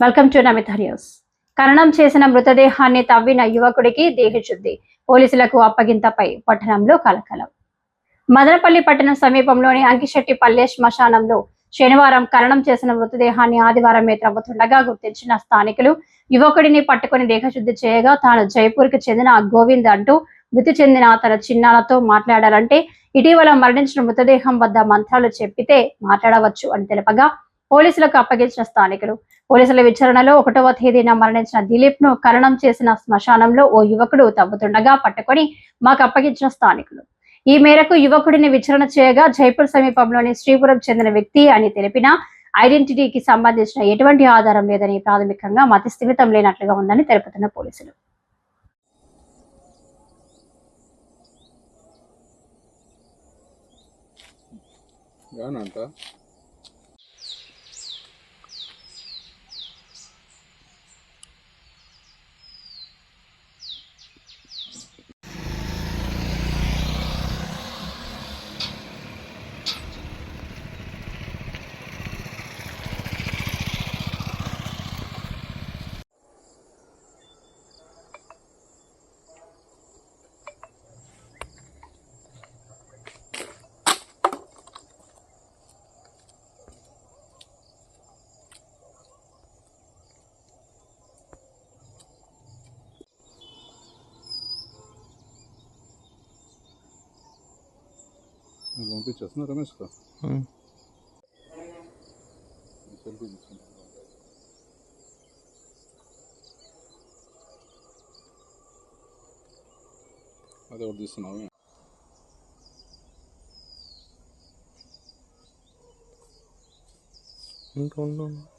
Welcome to Namitha news. ఖననం చేసిన మృతదేహాన్ని తవ్విన యువకుడికి దేహశుద్ధి పోలీసులకు అప్పగింతపై పట్టణంలో కలకలం. మదనపల్లి పట్టణం సమీపంలోని అంకిశెట్టి పల్లె శ్మశానంలో శనివారం ఖననం చేసిన మృతదేహాన్ని ఆదివారం త్రవ్వుతుండగా గుర్తించిన స్థానికులు యువకుడిని పట్టుకుని దేహశుద్ధి చేయగా తాను జైపూర్కి చెందిన గోవింద్ అంటూ మృతి చెందిన తన చిన్నాలతో మాట్లాడాలంటే ఇటీవల మరణించిన మృతదేహం వద్ద మంత్రాలు చెప్పితే మాట్లాడవచ్చు అని తెలపగా పోలీసులకు అప్పగించిన స్థానికులు. పోలీసుల విచారణలో ఒకటవ తేదీన మరణించిన దిలీప్ను కరణం చేసిన శ్మశానంలో ఓ యువకుడు తవ్వుతుండగా పట్టుకొని మాకు అప్పగించిన స్థానికులు. ఈ మేరకు యువకుడిని విచారణ చేయగా జైపూర్ సమీపంలోని శ్రీపురం చెందిన వ్యక్తి అని తెలిపిన ఐడెంటిటీకి సంబంధించిన ఎటువంటి ఆధారం లేదని ప్రాథమికంగా మతి స్థిమితం లేనట్లుగా ఉందని తెలుపుతున్న పోలీసులు. Вон ты сейчас, ну, там что? Mm. Hadi oradasın abi. Hı, ondan.